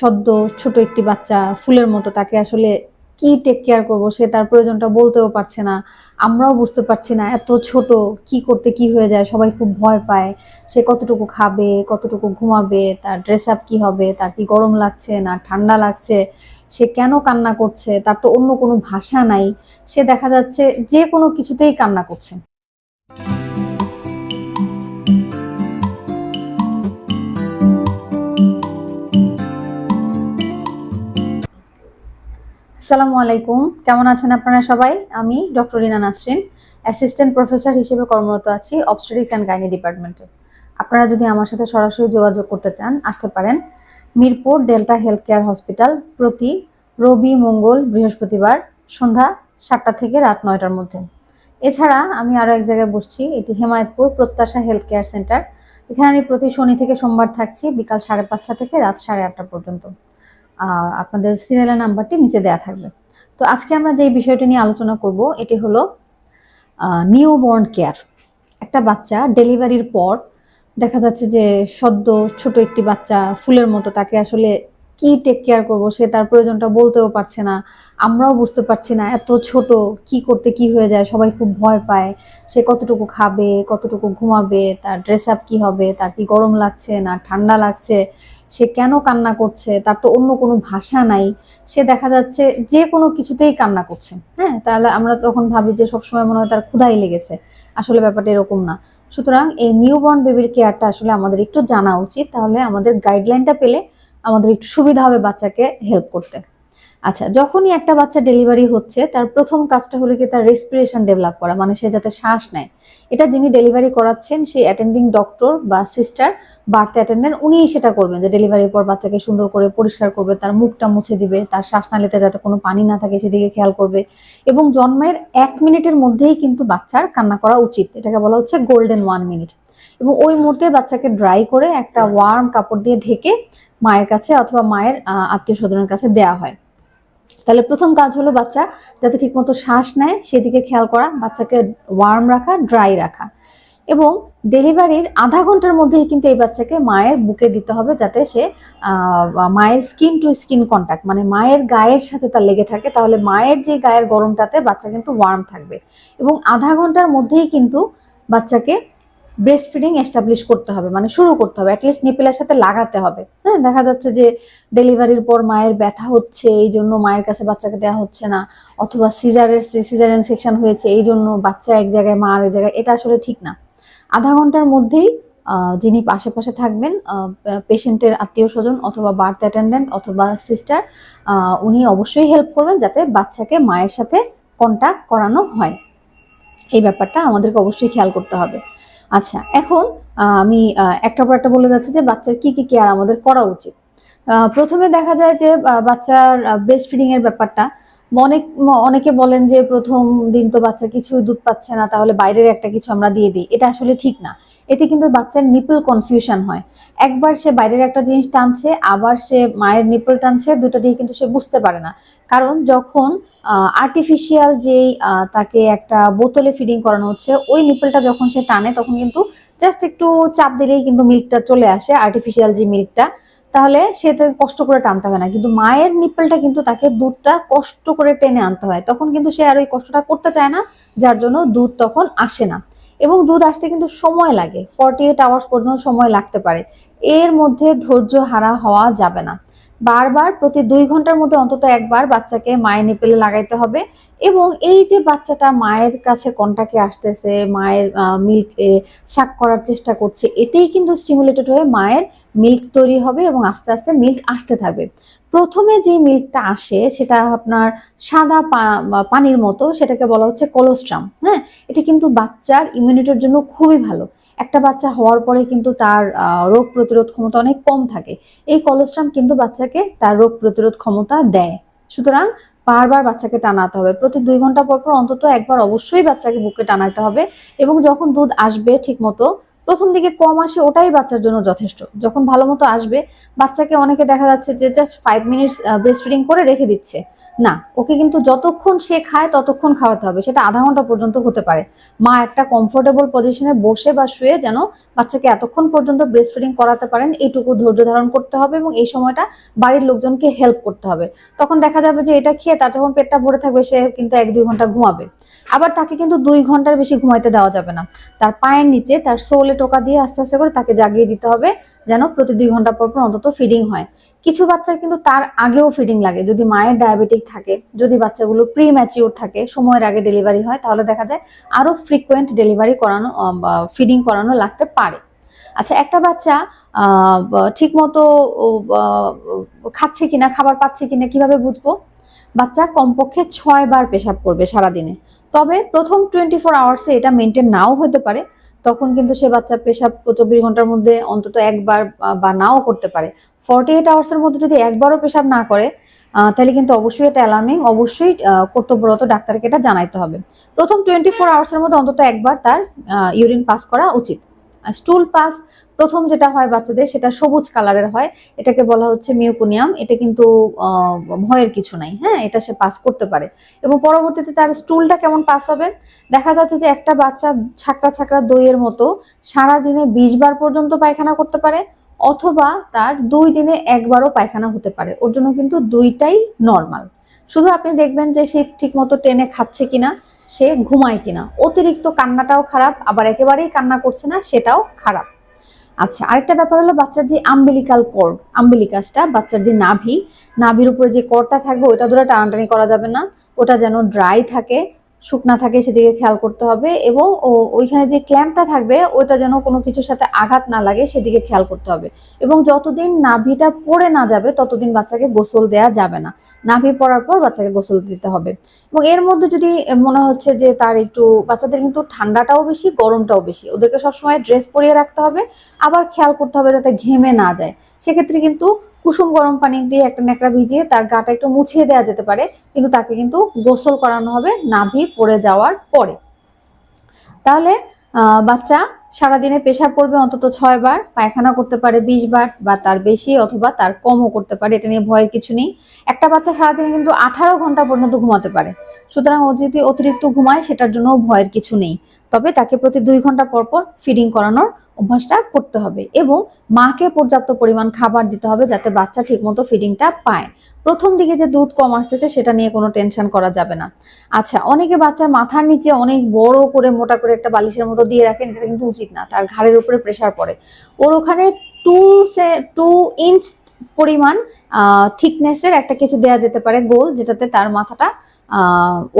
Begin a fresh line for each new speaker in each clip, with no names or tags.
সদ্য ছোট একটি বাচ্চা, ফুলের মতো তাকে আসলে কি টেক কেয়ার করব সে তার প্রয়োজনটা বলতেও পারছে না। আমরাও বুঝতে পারছি না এত ছোট, কি করতে কি হয়ে যায়, সবাই খুব ভয় পায়। সে কতটুকু খাবে, কতটুকু ঘুমাবে, তার ড্রেস আপ কি হবে, তার কি গরম লাগছে না ঠান্ডা লাগছে, সে কেন কান্না করছে, তার তো অন্য কোনো ভাষা নাই। সে দেখা যাচ্ছে যে কোনো কিছুতেই কান্না করছে। আসসালামু আলাইকুম। কেমন আছেন আপনারা সবাই? আমি doctor Rina Nasrin, assistant professor হিসেবে কর্মরত আছি অবস্টেটিক্স অ্যান্ড গাইনি ডিপার্টমেন্টে। আপনারা যদি আমার সাথে সরাসরি যোগাযোগ করতে চান, আসতে পারেন Mirpur Delta health care hospital প্রতি রবি মঙ্গল বৃহস্পতিবার সন্ধ্যা সাতটা থেকে রাত নয়টার মধ্যে। এছাড়া আমি আরও এক জায়গায় বসছি, এটি হেমায়তপুর প্রত্যাশা হেলথ কেয়ার সেন্টার। এখানে আমি প্রতি শনি থেকে সোমবার থাকছি, বিকাল সাড়ে পাঁচটা থেকে রাত সাড়ে আটটা পর্যন্ত। আপনাদের সিরিয়ালের নাম্বারটি নিচে দেওয়া থাকবে। তো আজকে আমরা যে বিষয়টি নিয়ে আলোচনা করব, এটি হলো নিউ বর্ন কেয়ার একটা বাচ্চা ডেলিভারির পর দেখা যাচ্ছে যে সদ্য ছোট একটি বাচ্চা ফুলের মতো, তাকে আসলে কি টেক কেয়ার করব, সে তার প্রয়োজনটা বলতেও পারছে না। আমরাও বুঝতে পারছি না এত ছোট, কি করতে কি হয়ে যায়, সবাই খুব ভয় পায়। সে কতটুকু খাবে, কতটুকু ঘুমাবে, তার ড্রেস আপ কী হবে, তার কি গরম লাগছে না, ঠান্ডা লাগছে সে কেন কান্না করছে? তার তো অন্য কোনো ভাষা নাই। সে দেখা যাচ্ছে যে কোনো কিছুতেই কান্না করছে। হ্যাঁ তাহলে আমরা তখন ভাবি যে সবসময় মনে হয় তার ক্ষুধাই লেগেছে। আসলে ব্যাপারটা এরকম না। সুতরাং এই নিউবর্ন বেবির কেয়ারটা আসলে আমাদের একটু জানা উচিত। তাহলে আমাদের গাইডলাইনটা পেলে আমাদের একটু সুবিধা হবে বাচ্চাকে হেল্প করতে। আচ্ছা যখনই একটা বাচ্চা ডেলিভারি হচ্ছে, তার প্রথম কাজটা হলো কি তার রেসপিরেশন ডেভেলপ করা মানে সে যাতে শ্বাস নেয়। এটা যিনি ডেলিভারি করাচ্ছেন, সেই অ্যাটেন্ডিং ডক্টর বা সিস্টার বার্থ অ্যাটেন্ডেন্ট উনিই সেটা করবেন যে ডেলিভারির পর বাচ্চাকে সুন্দর করে পরিষ্কার করবে, তার মুখটা মুছে দিবে, তার শ্বাসনালীতে যাতে কোনো পানি না থাকে সেদিকে খেয়াল করবে এবং জন্মের এক মিনিটের মধ্যেই কিন্তু বাচ্চার কান্না করা উচিত। এটাকে বলা হচ্ছে গোল্ডেন ওয়ান মিনিট এবং ওই মুহূর্তে বাচ্চাকে ড্রাই করে একটা ওয়ার্ম কাপড় দিয়ে ঢেকে মায়ের কাছে অথবা মায়ের আত্মীয় স্বজনের কাছে দেওয়া হয়। তাহলে প্রথম কাজ হলো বাচ্চা যাতে ঠিকমতো শ্বাস নেয়, সেদিকে খেয়াল করা, বাচ্চাকে ওয়ার্ম রাখা ড্রাই রাখা। এবং ডেলিভারির আধা ঘণ্টার মধ্যেই কিন্তু এই বাচ্চাকে মায়ের বুকে দিতে হবে যাতে সে মায়ের স্কিন টু স্কিন কন্ট্যাক্ট মানে মায়ের গায়ের সাথে তার লেগে থাকে, তাহলে মায়ের যে গায়ের গরমটাতে বাচ্চা কিন্তু ওয়ার্ম থাকবে। এবং আধা ঘণ্টার মধ্যেই কিন্তু বাচ্চাকে ব্রেস্ট ফিডিং এস্টাবলিশ করতে হবে মানে শুরু করতে হবে অ্যাটলিস্ট নিপেলের সাথে লাগাতে হবে। হ্যাঁ দেখা যাচ্ছে যে ডেলিভারির পর মায়ের ব্যথা হচ্ছে, এই জন্য মায়ের কাছে বাচ্চাকে দেওয়া হচ্ছে না, অথবা সিজারের সিজারেন সেকশন হয়েছে, এই জন্য বাচ্চা এক জায়গায়, মা আর এক জায়গায়, এটা আসলে ঠিক না। আধা ঘণ্টার মধ্যেই যিনি আশেপাশে থাকবেন পেশেন্টের আত্মীয় স্বজন অথবা বার্থ অ্যাটেন্ডেন্ট অথবা সিস্টার উনি অবশ্যই হেল্প করবেন যাতে বাচ্চাকে মায়ের সাথে কন্ট্যাক্ট করানো হয়। এই ব্যাপারটা আমাদেরকে অবশ্যই খেয়াল করতে হবে। আচ্ছা এখন আমি একটা পর একটা বলে যাচ্ছি যে বাচ্চার কি কি কেয়ার আমাদের করা উচিত। প্রথমে দেখা যায় যে বাচ্চার ব্রেস্ট ফিডিং এর ব্যাপারটা অনেক অনেকে বলেন যে প্রথম দিন তো বাচ্চা কিছু দুধ পাচ্ছে না, তাহলে বাইরের একটা কিছু আমরা দিয়ে দিই। এটা আসলে ঠিক না। এতে কিন্তু বাচ্চার নিপল কনফিউশন হয়। একবার সে বাইরের একটা জিনিস টানছে, আবার সে মায়ের নিপল টানছে দুটো দিয়ে কিন্তু সে বুঝতে পারে না। কারণ যখন আর্টিফিশিয়াল যেই তাকে একটা বোতলে ফিডিং করানো হচ্ছে, ওই নিপলটা যখন সে টানে, তখন কিন্তু জাস্ট একটু চাপ দিলেই কিন্তু মিল্কটা চলে আসে আর্টিফিশিয়াল যে মিল্কটা তাহলে সে তো কষ্ট করে টানতে হয় না। কিন্তু মায়ের নিপলটা কিন্তু তাকে দুধটা কষ্ট করে টেনে আনতে হয়। তখন কিন্তু সে আর ওই কষ্টটা করতে চায় না, যার জন্য দুধ তখন আসে না। এবং দুধ আসতে কিন্তু সময় লাগে ফর্টি এইট আওয়ার্স পর্যন্ত সময় লাগতে পারে। এর মধ্যে ধৈর্য হারা হওয়া যাবে না। বারবার প্রতি দুই ঘণ্টার মধ্যে অন্তত একবার বাচ্চাকে মায়ের নেপেলে লাগাইতে হবে এবং এই যে বাচ্চাটা মায়ের কাছে কন্টাকে আসতেছে, মায়ের মিল্ক সাক করার চেষ্টা করছে, এতেই কিন্তু স্টিমুলেটেড হয়ে মায়ের মিল্ক তৈরি হবে এবং আস্তে আস্তে মিল্ক আসতে থাকবে। প্রথমে যে মিল্কটা আসে সেটা আপনার সাদা পানির মতো, সেটাকে বলা হচ্ছে কোলোস্ট্রাম হ্যাঁ? এটা কিন্তু বাচ্চার ইমিউনিটির জন্য খুবই ভালো। একটা বাচ্চা হওয়ার পরে কিন্তু তার রোগ প্রতিরোধ ক্ষমতা অনেক কম থাকে। এই কোলোস্ট্রাম কিন্তু বাচ্চাকে তার রোগ প্রতিরোধ ক্ষমতা দেয়। সুতরাং বারবার বাচ্চাকে টানাতে হবে। প্রতি দুই ঘণ্টা পর পর অন্তত একবার অবশ্যই বাচ্চাকে বুকে টানাতে হবে এবং যখন দুধ আসবে ঠিক মতো প্রথম দিকে কম আসে, ওটাই বাচ্চার জন্য যথেষ্ট। যখন ভালো মতো আসবে, বাচ্চাকে অনেকে দেখা যাচ্ছে যে just five minutes breast feeding করে রেখে দিচ্ছে। না, ওকে কিন্তু যতক্ষণ সে খায়, ততক্ষণ খাওয়াতে হবে। সেটা আধা ঘণ্টা পর্যন্ত হতে পারে। মা একটা কমফোর্টেবল পজিশনে বসে বা শুয়ে যেন বাচ্চাকে এতক্ষণ পর্যন্ত ব্রেস্ট ফিডিং করাতে পারেন, এইটুকু ধৈর্য ধারণ করতে হবে এবং এই সময়টা বাড়ির লোকজনকে হেল্প করতে হবে। তখন দেখা যাবে যে এটা খেয়ে তার যখন পেটটা ভরে থাকবে, সে কিন্তু এক দুই ঘণ্টা ঘুমাবে। আবার তাকে কিন্তু দুই ঘণ্টার বেশি ঘুমাইতে দেওয়া যাবে না। তার পায়ের নিচে তার সোলে টোকা দিয়ে আস্তে আস্তে করে তাকে জাগিয়ে দিতে হবে, যেন প্রতি দুই ঘণ্টা পর পর অন্তত ফিডিং হয়। কিছু বাচ্চার কিন্তু তার আগেও ফিডিং লাগে। যদি মায়ের ডায়াবেটিক থাকে, যদি বাচ্চাগুলো প্রি ম্যাচিওর থাকে, সময়ের আগে ডেলিভারি হয়, তাহলে দেখা যায় আরও ফ্রিকোয়েন্ট ডেলিভারি করানো ফিডিং করানো লাগতে পারে। আচ্ছা একটা বাচ্চা ঠিক মতো খাচ্ছে কিনা, খাবার পাচ্ছে কিনা কীভাবে বুঝব? বাচ্চা কমপক্ষে ছয় বার পেশাব করবে সারাদিনে। তবে প্রথম টোয়েন্টি ফোর আওয়ার্সে এটা মেনটেন নাও হতে পারে। তখন কিন্তু সে বাচ্চা পেশাব চব্বিশ ঘণ্টার মধ্যে অন্তত একবার বা নাও করতে পারে। ফর্টি এইট আওয়ার্সের মধ্যে যদি একবারও পেশাব না করে তাহলে কিন্তু অবশ্যই এটা অ্যালার্মিং অবশ্যই কর্তব্যরত ডাক্তারকে এটা জানাইতে হবে। প্রথম টোয়েন্টি ফোর আওয়ার্সের মধ্যে অন্তত একবার তার ইউরিন পাস করা উচিত। স্টুল পাস প্রথম যেটা হয় বাচ্চাদের সেটা সবুজ কালারের হয়। এটাকে বলা হচ্ছে মিউকোনিয়াম। এটা কিন্তু ভয়ের কিছু নাই হ্যাঁ? এটা সে পাস করতে পারে। এবং পরবর্তীতে তার স্টুলটা কেমন পাস হবে? দেখা যাচ্ছে যে একটা বাচ্চা ছাকড়া ছাকড়া দইয়ের মতো সারা দিনে বিশ বার পর্যন্ত পায়খানা করতে পারে, অথবা তার দুই দিনে একবারও পায়খানা হতে পারে। ওর জন্য কিন্তু দুইটাই নর্মাল শুধু আপনি দেখবেন যে সে ঠিক মতো টেনে খাচ্ছে কিনা, সে ঘুমায় কিনা। অতিরিক্ত কান্নাটাও খারাপ, আবার একেবারেই কান্না করছে না, সেটাও খারাপ। আচ্ছা আরেকটা ব্যাপার হলো বাচ্চার যে আম্বিলিকাল কর আম্বিলিকাসটা বাচ্চার যে নাভি, নাভির উপরে যে করটা থাকবে, ওটা ধরে টানাটানি করা যাবে না, ওটা যেন ড্রাই থাকে শুকনা থাকে সেদিকে খেয়াল করতে হবে এবং ওইখানে যে ক্ল্যাম্পটা থাকবে, ওইটা যেন কোনো কিছুর সাথে আঘাত না লাগে সেদিকে খেয়াল করতে হবে। এবং যতদিন নাভিটা পড়ে না যাবে, ততদিন বাচ্চাকে গোসল দেয়া যাবে না। নাভি পড়ার পর বাচ্চাকে গোসল দিতে হবে। এবং এর মধ্যে যদি মনে হচ্ছে যে তার একটু, বাচ্চাদের কিন্তু ঠান্ডাটাও বেশি, গরমটাও বেশি। ওদেরকে সবসময় ড্রেস পরিয়ে রাখতে হবে। আবার খেয়াল করতে হবে যাতে ঘেমে না যায়। সেক্ষেত্রে কিন্তু কুসুম গরম পানি দিয়ে একটা ন্যাকড়া ভিজিয়ে তার গাটা একটু মুছিয়ে দেওয়া যেতে পারে, কিন্তু তাকে কিন্তু গোসল করানো হবে নাভি পড়ে যাওয়ার পরে। তাহলে বাচ্চা সারাদিনে পেশাব করবে অন্তত ছয় বার পায়খানা করতে পারে বিশ বার বা তার বেশি অথবা তার কমও করতে পারে, এটা নিয়ে ভয়ের কিছু নেই। একটা বাচ্চা সারাদিনে কিন্তু আঠারো ঘণ্টা পর্যন্ত ঘুমাতে পারে। সুতরাং ও যদি অতিরিক্ত ঘুমায়, সেটার জন্য ভয়ের কিছু নেই। তবে তাকে প্রতি দুই ঘণ্টা পর পর ফিডিং করানোর অভ্যাসটা করতে হবে এবং মাকে পর্যাপ্ত পরিমাণ খাবার দিতে হবে যাতে বাচ্চা ঠিকমতো ফিডিংটা পায়। প্রথম দিকে যে দুধ কম আসতেছে, সেটা নিয়ে কোনো টেনশন করা যাবে না। আচ্ছা অনেকে বাচ্চার মাথার নিচে অনেক বড় করে, মোটা করে একটা বালিশের মতো দিয়ে রাখেন, এটা কিন্তু উচিত না, তার ঘাড়ের উপরে প্রেশার পড়ে। ওর ওখানে টু সে টু ইঞ্চ পরিমাণ থিকনেসের একটা কিছু দেয়া যেতে পারে গোল, যেটাতে তার মাথাটা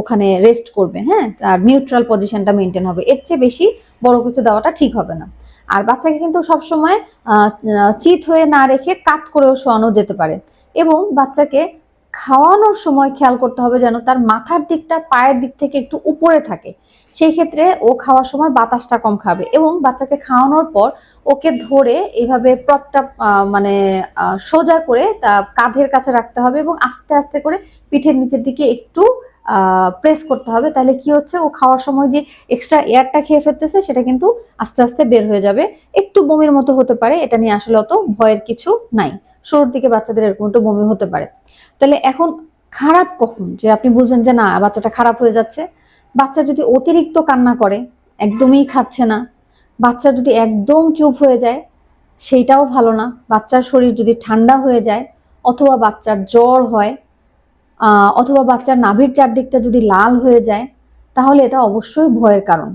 ওখানে রেস্ট করবে হ্যাঁ? তার নিউট্রাল পজিশনটা মেনটেন হবে। এর চেয়ে বেশি বড় কিছু দেওয়াটা ঠিক হবে না। আর বাচ্চাকে কিন্তু সবসময় চিত হয়ে না রেখে কাত করেও শোয়ানো যেতে পারে। এবং বাচ্চাকে খাওয়ানোর সময় খেয়াল করতে হবে যেন তার মাথার দিকটা পায়ের দিক থেকে একটু উপরে থাকে। সেই ক্ষেত্রে ও খাওয়ার সময় বাতাসটা কম খাবে এবং বাচ্চাকে খাওয়ানোর পর ওকে ধরে এইভাবে প্রপটা মানে সোজা করে তা কাঁধের কাছে রাখতে হবে এবং আস্তে আস্তে করে পিঠের নিচের দিকে একটু প্রেস করতে হবে। তাহলে কি হচ্ছে? ও খাওয়ার সময় যে এক্সট্রা এয়ারটা খেয়ে ফেলতেছে সেটা কিন্তু আস্তে আস্তে বের হয়ে যাবে। একটু বমির মতো হতে পারে, এটা নিয়ে আসলে অত ভয়ের কিছু নাই। শুরুর দিকে বাচ্চাদের এরকম একটু বমি হতে পারে। তাহলে এখন খারাপ কখন? যে আপনি বুঝবেন যে না, বাচ্চাটা খারাপ হয়ে যাচ্ছে। বাচ্চা যদি অতিরিক্ত কান্না করে, একদমই খাচ্ছে না। বাচ্চা যদি একদম চুপ হয়ে যায়, সেইটাও ভালো না। বাচ্চার শরীর যদি ঠান্ডা হয়ে যায়, অথবা বাচ্চার জ্বর হয় অথবা বাচ্চার নাভির চারদিকটা যদি লাল হয়ে যায়, তাহলে এটা অবশ্যই ভয়ের কারণ।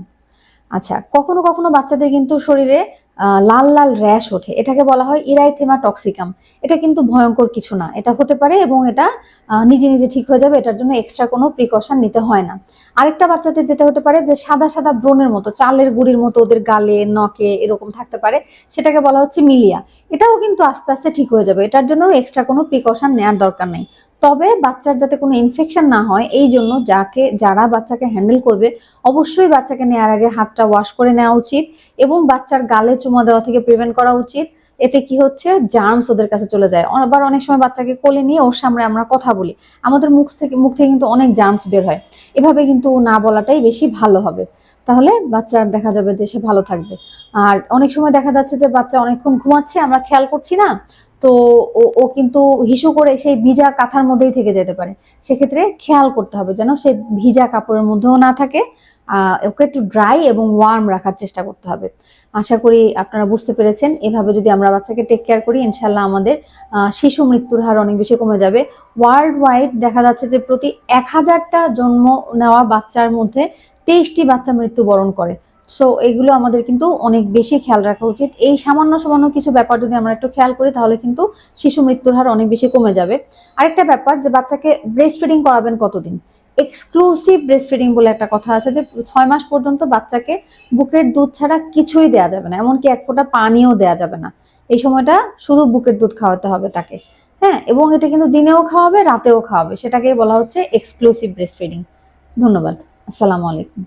আচ্ছা কখনো কখনো বাচ্চাদের কিন্তু শরীরে লাল লাল র্যাশ ওঠে। এটাকে বলা হয় ইরাইথেমা টক্সিকাম এটা কিন্তু ভয়ঙ্কর কিছু না। এটা হতে পারে এবং এটা নিজে নিজে ঠিক হয়ে যাবে। এটার জন্য এক্সট্রা কোনো প্রিকশন নিতে হয় না। আরেকটা বাচ্চাদের যেতে হতে পারে যে সাদা সাদা ব্রণের মতো, চালের গুড়ির মতো ওদের গালে, নখে এরকম থাকতে পারে। সেটাকে বলা হচ্ছে মিলিয়া। এটাও কিন্তু আস্তে আস্তে ঠিক হয়ে যাবে। এটার জন্য এক্সট্রা কোনো প্রিকশন নেওয়ার দরকার নেই। তবে বাচ্চার যাতে কোনো ইনফেকশন না হয়, এই জন্য যাকে, যারা বাচ্চাকে হ্যান্ডেল করবে, অবশ্যই বাচ্চাকে নেওয়ার আগে হাতটা ওয়াশ করে নেওয়া উচিত এবং বাচ্চার গালে চুমা দেওয়া থেকে প্রিভেন্ট করা উচিত। এতে কি হচ্ছে? জার্মস ওদের কাছে চলে যায়। আবার অনেক সময় বাচ্চাকে কোলে নিয়ে ওর সামনে আমরা কথা বলি। আমাদের মুখ থেকে মুখ থেকে কিন্তু অনেক জার্মস বের হয়। এভাবে কিন্তু না বলাটাই বেশি ভালো হবে। তাহলে বাচ্চার দেখা যাবে যে সে ভালো থাকবে। আর অনেক সময় দেখা যাচ্ছে যে বাচ্চা অনেকক্ষণ ঘুমাচ্ছে, আমরা খেয়াল করছি না তো ও কিন্তু হিসু করে সেই ভিজা কাঁথার মধ্যেই থেকে যেতে পারে। সেক্ষেত্রে খেয়াল করতে হবে যেন সে ভিজা কাপড়ের মধ্যেও না থাকে। ওকে একটু ড্রাই এবং ওয়ার্ম রাখার চেষ্টা করতে হবে। আশা করি আপনারা বুঝতে পেরেছেন। এভাবে যদি আমরা বাচ্চাকে টেক কেয়ার করি ইনশাল্লাহ আমাদের শিশু মৃত্যুর হার অনেক বেশি কমে যাবে। ওয়ার্ল্ড ওয়াইড দেখা যাচ্ছে যে প্রতি এক হাজারটা জন্ম নেওয়া বাচ্চার মধ্যে তেইশটি বাচ্চা মৃত্যুবরণ করে। সো এগুলো আমাদের কিন্তু অনেক বেশি খেয়াল রাখা উচিত। এই সামান্য সামান্য কিছু ব্যাপার যদি আমরা একটু খেয়াল করি, তাহলে কিন্তু শিশু মৃত্যুর হার অনেক বেশি কমে যাবে। আরেকটা ব্যাপার যে বাচ্চাকে ব্রেস্ট ফিডিং করাবেন কতদিন? এক্সক্লুসিভ ব্রেস্ট ফিডিং বলে একটা কথা আছে যে, ছয় মাস পর্যন্ত বাচ্চাকে বুকের দুধ ছাড়া কিছুই দেওয়া যাবে না, এমনকি এক ফোঁটা পানিও দেওয়া যাবে না। এই সময়টা শুধু বুকের দুধ খাওয়াতে হবে তাকে। হ্যাঁ এবং এটা কিন্তু দিনেও খাওয়াবে, রাতেও খাওয়াবে। সেটাকেই বলা হচ্ছে এক্সক্লুসিভ ব্রেস্ট ফিডিং ধন্যবাদ। আসসালামু আলাইকুম।